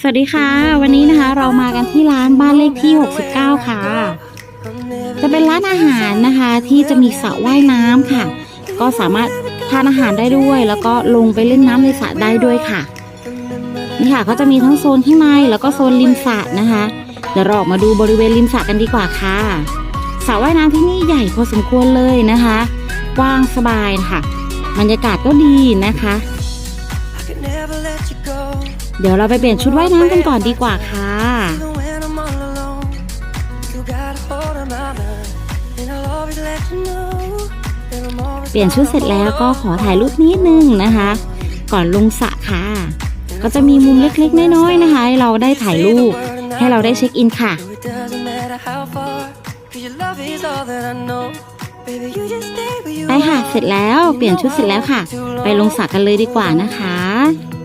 สวัสดีค่ะ วันนี้นะคะเรามากันที่ร้านบ้านเลขที่ 69 ค่ะ จะเป็นร้านอาหารนะคะที่จะมีสระว่ายน้ำค่ะ ก็สามารถทานอาหารได้ด้วย แล้วก็ลงไปเล่นน้ำในสระได้ด้วยค่ะนี่ค่ะก็จะมีทั้งโซนข้างในแล้วก็โซนริมสระนะคะ เดี๋ยวเราออกมาดูบริเวณริมสระกันดีกว่าค่ะสระว่ายน้ำที่นี่ใหญ่พอสมควรเลยนะคะกว้างสบายค่ะ บรรยากาศก็ดีนะคะ เดี๋ยวเราไปเปลี่ยนชุดว่ายน้ำกันก่อนดีกว่าค่ะ Even when I'm all alone, you got a hold of my mind. And I'll always let you know that I'm always เปลี่ยนชุดเสร็จแล้วก็ขอถ่ายรูปนิดนึงนะคะ ก่อนลงสระค่ะ ก็จะมีมุมเล็กๆ น้อยๆ นะคะให้เราได้ถ่ายรูป ให้เราได้เช็คอินค่ะ No, it doesn't matter how far. Cause your love is all that I know. Baby, you just stay where you ไปค่ะ เสร็จแล้ว เปลี่ยนชุดเสร็จแล้วค่ะ ไปลงสระกันเลยดีกว่านะคะ are.